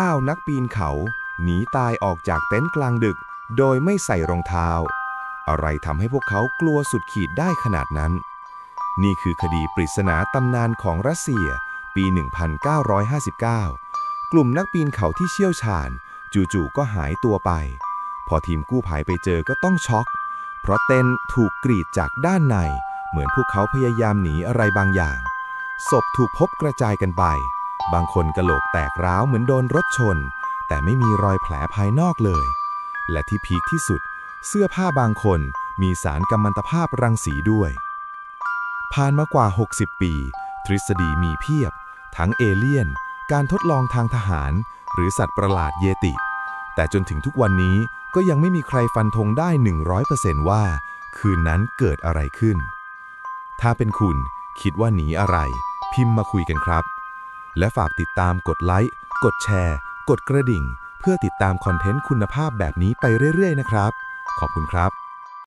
9 นักปีนเขา หนีตายออกจากเต็นท์กลางดึก โดยไม่ใส่รองเท้า อะไรทำให้พวกเขากลัวสุดขีดได้ขนาดนั้น นี่คือคดีปริศนาตำนานของรัสเซีย ปี 1959 กลุ่มนักปีนเขาที่เชี่ยวชาญ จู่ๆก็หายตัวไป พอทีมกู้ภัยไปเจอก็ต้องช็อก เพราะเต็นท์ถูกกรีดจากด้านใน เหมือนพวกเขาพยายามหนีอะไรบางอย่าง ศพถูกพบกระจายกันไป บางคนกะโหลกแตกร้าวเหมือนโดนรถชน แต่ไม่มีรอยแผลภายนอกเลย และที่พีคที่สุด เสื้อผ้าบางคนมีสารกัมมันตภาพรังสีด้วย ผ่านมากว่า 60 ปี ทฤษฎีมีเพียบ ทั้งเอเลี่ยน การทดลองทางทหาร หรือสัตว์ประหลาดเยติ แต่จนถึงทุกวันนี้ก็ยังไม่มีใครฟันธงได้ 100%ว่า คืนนั้นเกิดอะไรขึ้น ถ้าเป็นคุณคิดว่าหนีอะไร พิมพ์มาคุยกันครับ และฝากติดตามกดไลค์ กดแชร์ กดกระดิ่ง เพื่อติดตามคอนเทนต์คุณภาพแบบนี้ไปเรื่อยๆนะครับ ขอบคุณครับ